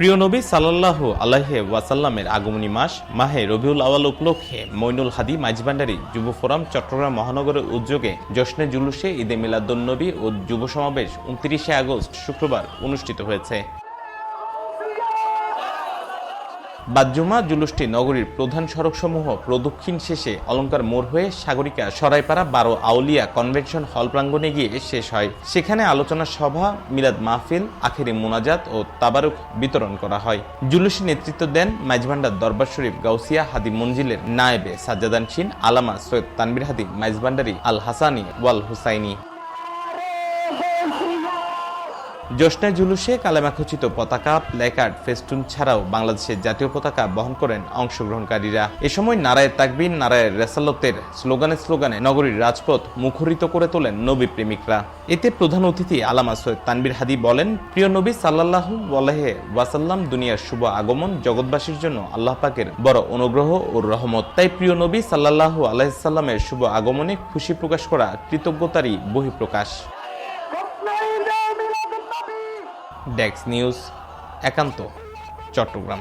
প্রিয় নবী সাল্লাহ আল্লাহে ওয়াসাল্লামের আগমনী মাস, মাহে রবিউল আওয়াল উপলক্ষে মইনুল হাদি মাইজভান্ডারি যুব ফোরাম চট্টগ্রাম মহানগরের উদ্যোগে জশ্নে জুলুসে ঈদে মিলাদুন্নবী ও যুব সমাবেশ উনত্রিশে আগস্ট শুক্রবার অনুষ্ঠিত হয়েছে। বাদজুমা জুলুসটি নগরীর প্রধান সড়কসমূহ প্রদক্ষিণ শেষে অলঙ্কার মোড় হয়ে সাগরিকা সরাইপাড়া বারো আউলিয়া কনভেনশন হল প্রাঙ্গণে গিয়ে শেষ হয়। সেখানে আলোচনা সভা, মিলাদ মাহফিল, আখেরি মোনাজাত ও তাবারুক বিতরণ করা হয়। জুলুসে নেতৃত্ব দেন মাইজভান্ডার দরবার শরীফ গাউসিয়া হাদি মঞ্জিলের নায়েবে সাজ্জাদান শিন, আলামা সৈয়দ তানবির হাদি মাইজভান্ডারি আল হাসানি ওয়াল হুসাইনি। জোসনা জুলুসে কালেমাখচিত পতাকা প্ল্যাকার্ড ফেস্টুন ছাড়াও বাংলাদেশের জাতীয় পতাকা বহন করেন অংশগ্রহণকারীরা। এ সময় নারায় তাকবির, নারায় রেসালতের স্লোগানে স্লোগানে নগরীর রাজপথ মুখরিত করে তোলেন নবী প্রেমিকরা। এতে প্রধান অতিথি আলামা সৈয়দ তানবির হাদি বলেন, প্রিয় নবী সাল্লাল্লাহু আলাইহি ওয়াসাল্লাম, দুনিয়ার শুভ আগমন জগৎবাসীর জন্য আল্লাহ পাকের বড় অনুগ্রহ ও রহমত। তাই প্রিয় নবী সাল্লাল্লাহু আলাইসাল্লামের শুভ আগমনে খুশি প্রকাশ করা কৃতজ্ঞতারই বহিঃপ্রকাশ। ডেক্স নিউজ একান্ত চট্টগ্রাম।